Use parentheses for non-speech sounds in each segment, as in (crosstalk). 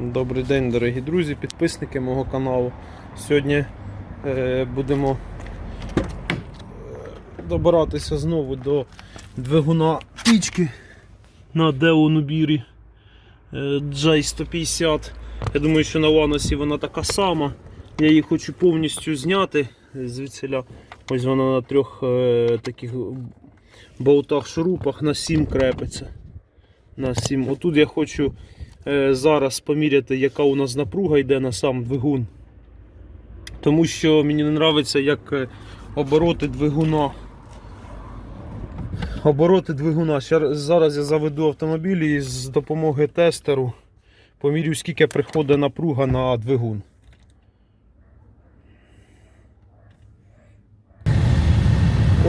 Добрий день, дорогі друзі, підписники мого каналу. Сьогодні е, будемо е, добиратися знову до двигуна пічки на Деонубірі е, J150. Я думаю, що на Ланосі вона така сама. Я її хочу повністю зняти звідсіля. Ось вона на трьох е, таких болтах шурупах на 7 крепиться. На 7. Отут я хочу е, зараз поміряти, яка у нас напруга йде на сам двигун. Тому що мені не подобається, як е, обороти двигуна. Обороти двигуна. Зараз я заведу автомобіль і з допомоги тестеру помірю, скільки приходить напруга на двигун.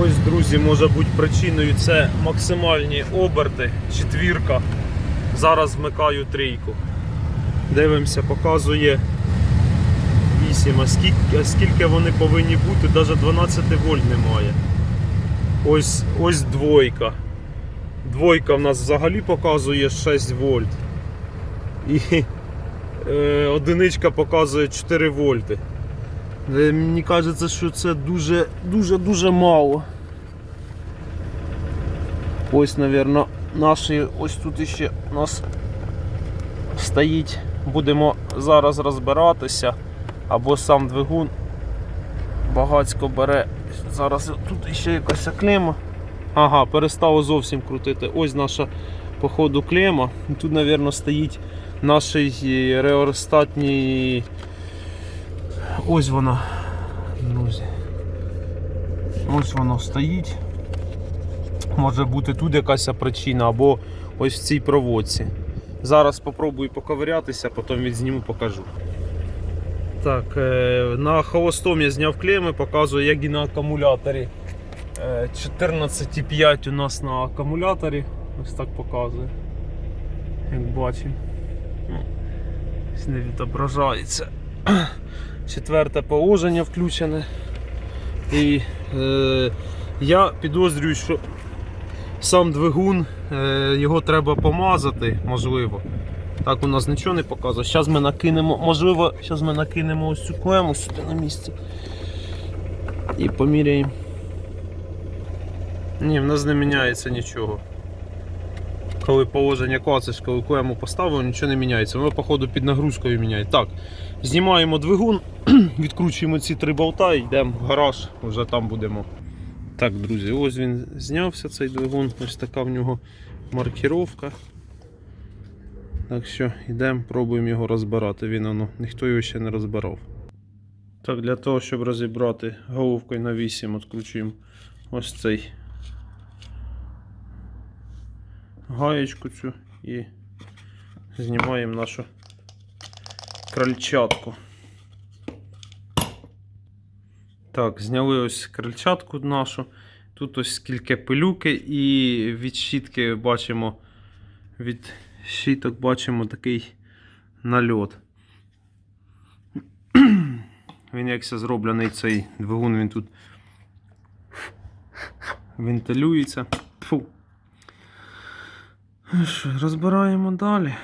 Ось, друзі, може бути причиною це максимальні оберти, четвірка. Зараз вмикаю трійку. Дивимося, показує 8. А скільки, а скільки вони повинні бути, навіть 12 вольт немає. Ось, ось двойка. Двойка в нас взагалі показує 6 вольт. І е, одиничка показує 4 вольти. Е, Мені кажеться, що це дуже дуже дуже мало. Ось, мабуть, наші ось тут іще у нас стоїть. Будемо зараз розбиратися. Або сам двигун багацько бере. Зараз тут ще якась клема. Ага, перестало зовсім крутити. Ось наша походу клема. Тут, мабуть, стоїть наш реорстатній. Ось вона, друзі. Ось воно стоїть. Може бути тут якась причина, або ось в цій проводці. Зараз спробую поковирятися, потім відзніму, покажу. Так, е, на холостом я зняв клеми, показую, як і на акумуляторі. Е, 14,5 у нас на акумуляторі. Ось так показує. Як бачимо. Ну, Не відображається. (clears throat) Четверте положення включене. І е, я підозрюю, що сам двигун, е, його треба помазати, можливо. Так у нас нічого не показує. Зараз ми накинемо, можливо, зараз ми накинемо ось цю клему сюди на місці. І поміряємо. Ні, в нас не міняється нічого. Коли положення клацеш, коли клему поставив, нічого не міняється. Воно, походу, під нагрузкою міняє. Так, знімаємо двигун, (clears throat) відкручуємо ці три болта і йдемо в гараж, вже там будемо. Так, друзі, ось він знявся цей двигун, ось така в нього маркіровка. Так що йдемо, пробуємо його розбирати. Він воно, ніхто його ще не розбирав. Так, для того, щоб розібрати головкою на 8, відкручуємо ось цей гаєчку цю і знімаємо нашу крольчатку. Так, зняли ось крольчатку нашу. Тут ось скільки пилюки і від щітки бачимо, від щіток бачимо такий нальот. (clears throat) Він якся зроблений цей двигун, він тут вентилюється. Фу. Ну Що, розбираємо далі.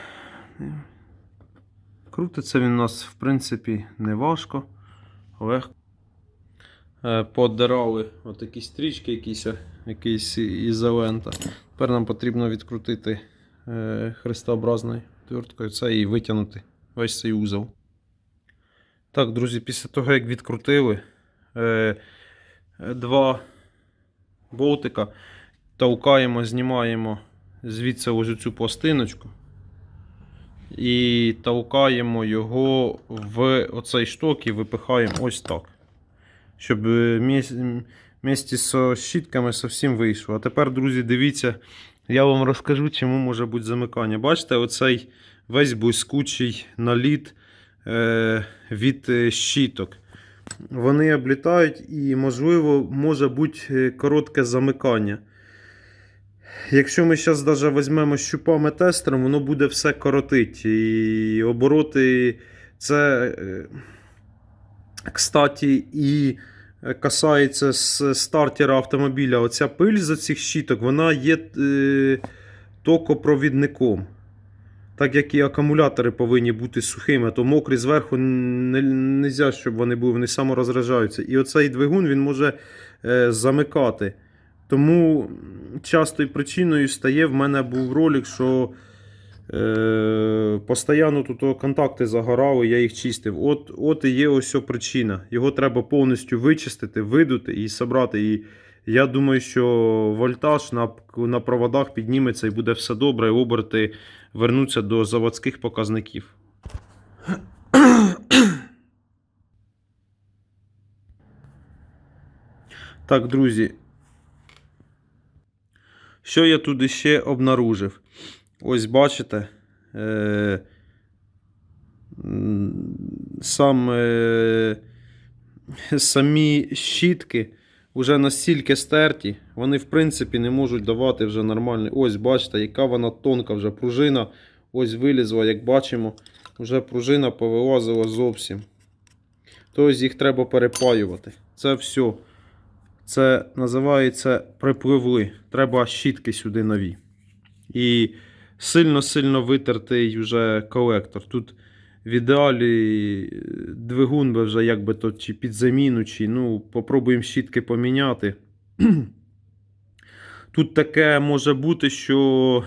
Крутиться він у нас, в принципі, не важко, легко. Е, Подирали отакі стрічки, якісь, якісь ізолента. Тепер нам потрібно відкрутити е, хрестообразною тверткою це і витягнути весь цей узол. Так, друзі, після того, як відкрутили е, два болтика, толкаємо, знімаємо звідси ось цю пластиночку і толкаємо його в оцей шток і випихаємо ось так. Щоб місті з щітками зовсім вийшло. А тепер, друзі, дивіться, я вам розкажу, чому може бути замикання. Бачите, оцей весь блискучий наліт е, від е, щіток. Вони облітають і, можливо, може бути е, коротке замикання. Якщо ми зараз навіть візьмемо щупами тестером, воно буде все коротить. І обороти це, е, кстати, і касається з стартера автомобіля. Оця пиль за цих щіток, вона є е, токопровідником. так як і акумулятори повинні бути сухими, то мокрі зверху не можна, щоб вони були, вони саморозряджаються. І оцей двигун він може е, замикати. Тому частою причиною стає в мене був ролик, що е, постійно тут контакти загорали, я їх чистив. От, от і є ось причина. Його треба повністю вичистити, видути і зібрати. І я думаю, що вольтаж на, на проводах підніметься і буде все добре, і оберти вернуться до заводських показників. Так, друзі. Що я тут ще обнаружив? Ось бачите. Е, сам, е, самі щітки вже настільки стерті, вони в принципі не можуть давати вже нормальний. Ось бачите, яка вона тонка вже пружина. Ось вилізла, як бачимо, вже пружина повилазила зовсім. Тобто їх треба перепаювати. Це все. Це називається припливли. Треба щітки сюди нові. І сильно-сильно витертий вже колектор. Тут в ідеалі е, двигун би вже якби то чи під заміну, чи ну, попробуємо щітки поміняти. (clears throat) Тут таке може бути, що.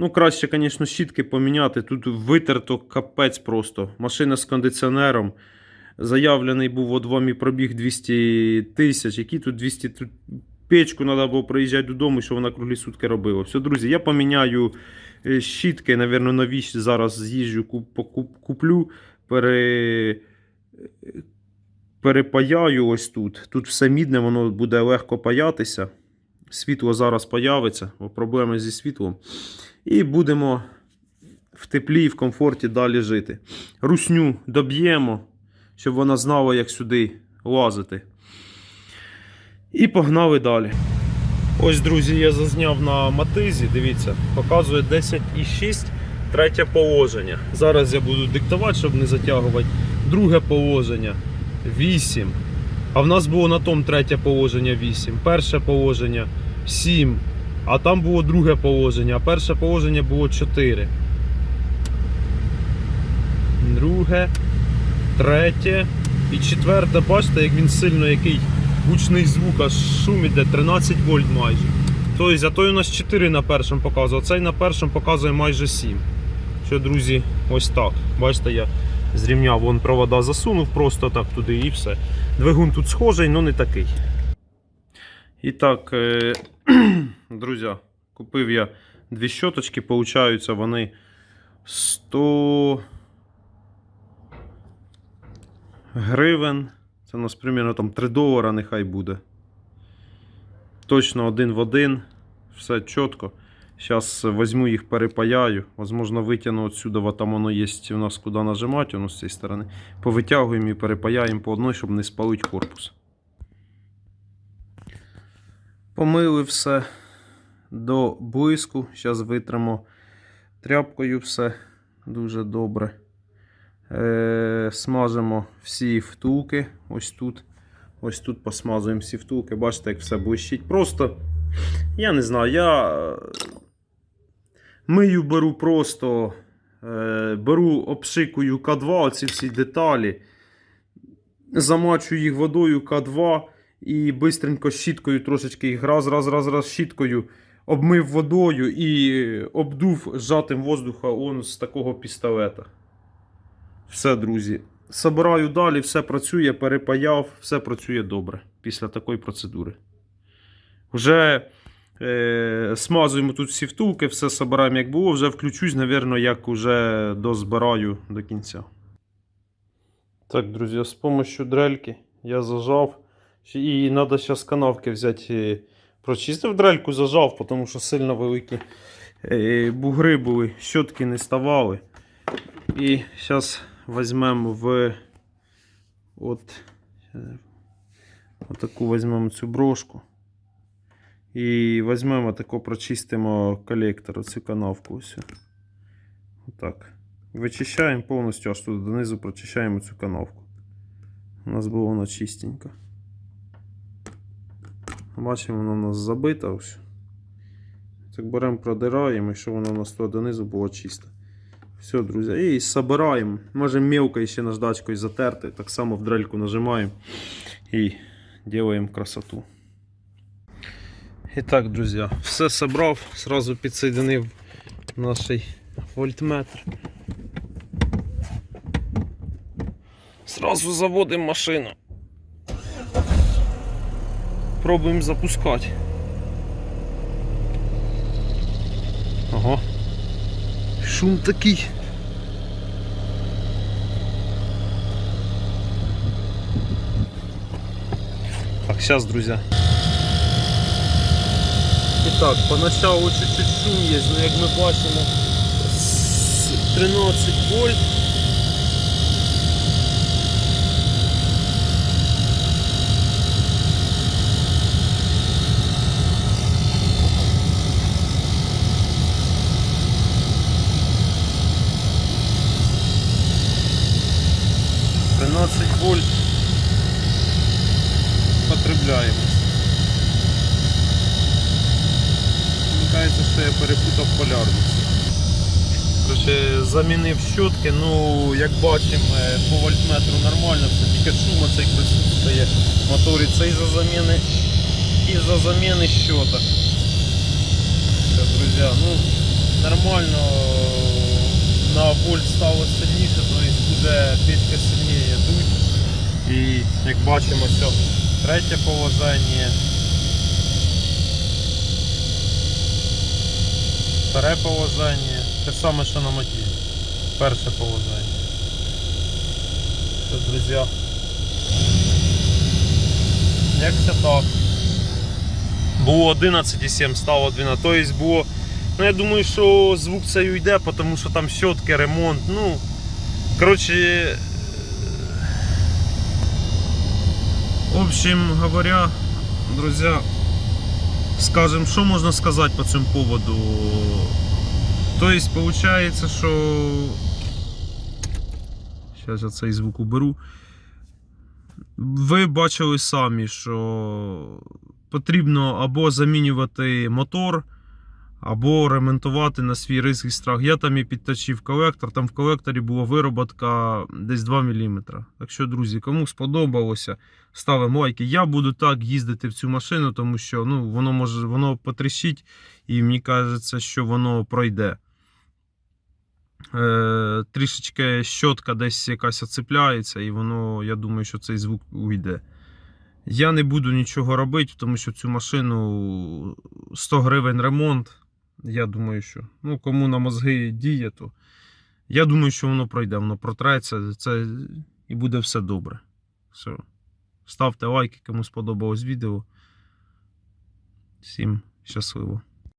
Ну, краще, звісно, щітки поміняти. Тут витерто капець просто. Машина з кондиціонером. Заявлений був от вам і пробіг 200 тисяч. Які тут 200 тут печку треба було приїжджати додому, що вона круглі сутки робила. Все, друзі, я поміняю е, щітки, напевно, нові зараз з'їжджу, куплю, пере... перепаяю ось тут. Тут все мідне, воно буде легко паятися. Світло зараз появиться, бо проблеми зі світлом. І будемо в теплі і в комфорті далі жити. Русню доб'ємо, щоб вона знала, як сюди лазити. І погнали далі. Ось, друзі, я зазняв на матизі. Дивіться, показує 10,6, третє положення. Зараз я буду диктувати, щоб не затягувати. Друге положення 8. А в нас було на тому третє положення 8. Перше положення 7. А там було друге положення, а перше положення було 4. Друге, третє і четверте, бачите, як він сильно який гучний звук, аж шум іде 13 вольт майже. Тобто, а той у нас 4 на першому показує, а цей на першому показує майже 7. Що, друзі, ось так. Бачите, я зрівняв, вон провода засунув просто так туди і все. Двигун тут схожий, але не такий. І так, е, (clears throat) друзі, купив я дві щоточки, получаються вони 100 гривень. Це у нас примерно там 3 долара нехай буде. Точно один в один. Все чітко. Зараз візьму їх, перепаяю. Возможно, витягну отсюда, там воно є у нас куди нажимати, воно з цієї сторони. Повитягуємо і перепаяємо по одній, щоб не спалити корпус. Помили все до блиску. Зараз витримо тряпкою все дуже добре. Е, смажимо всі втулки. Ось тут. Ось тут посмазуємо всі втулки. Бачите, як все блищить. Просто, я не знаю, я е, мию беру просто, е, беру, обшикую К2, оці всі деталі. Замачую їх водою К2 і бистренько щіткою трошечки їх раз, раз, раз, раз щіткою обмив водою і обдув зжатим воздуха он з такого пістолета. Все, друзі. Собираю далі, все працює, перепаяв, все працює добре після такої процедури. Вже е, смазуємо тут всі втулки, все собираємо як було, вже включусь, мабуть, як вже дозбираю до кінця. Так, друзі, з допомогою дрельки я зажав. І треба зараз канавки взяти. е, Прочистив дрельку, зажав, тому що сильно великі е, бугри були, щотки не ставали. І зараз візьмемо в от, е, отаку візьмемо цю брошку. І візьмемо тако прочистимо колектор, цю канавку. Ось. Отак. Вичищаємо повністю аж тут донизу прочищаємо цю канавку. У нас було воно чистенько. Бачимо, воно у нас забито ось. Так беремо, продираємо, і щоб воно у нас тут донизу було чисто. Все, друзі. І собираємо. Можемо мелко ще наждачкою затерти. Так само в дрельку нажимаємо і робимо красоту. І так, друзі, все собрав, сразу підсоединив наш вольтметр. Сразу заводимо машину. Пробуємо запускати. Ага. Шум такий. Так, сейчас, друзья. І так, поначалу чуть-чуть шум є, але як ми бачимо, з 13 вольт. Тринадцять вольт потребляємо. Мені що я перепутав полярність. Короче, замінив щотки, ну як бачимо е, по вольтметру нормально, все тільки шум цей присутствує моторі. Це із-за заміни із-за заміни щоток. Все, друзі, ну нормально на вольт стало сильніше, тобто буде печка сильніше дуть. І як бачимо, все, третє положення. Вторе положення. Те саме, що на мотиві. Перше положення. Все, друзі. Як це так? Було 11,7, стало 12. Тобто було. Ну я думаю, що звук цей уйде, тому що там щотки, ремонт. Ну. Коротше. В общем говоря, друзья, скажем, что можно сказать по цьому поводу? То есть получается, что... Сейчас я цей звук уберу. Ви бачили самі, що потрібно або замінювати мотор, або ремонтувати на свій ризик і страх. Я там і підточив колектор, там в колекторі була вироботка десь 2 мм. Так що, друзі, кому сподобалося, ставимо лайки. Я буду так їздити в цю машину, тому що ну, воно може воно потріщить, і мені кажеться, що воно пройде. Е, трішечки щотка десь якась оцепляється, і воно, я думаю, що цей звук уйде. Я не буду нічого робити, тому що цю машину 100 гривень ремонт. Я думаю, що ну, кому на мозги діє, то я думаю, що воно пройде, воно протреться, це і буде все добре. Все. Ставте лайки, кому сподобалось відео. Всім щасливо.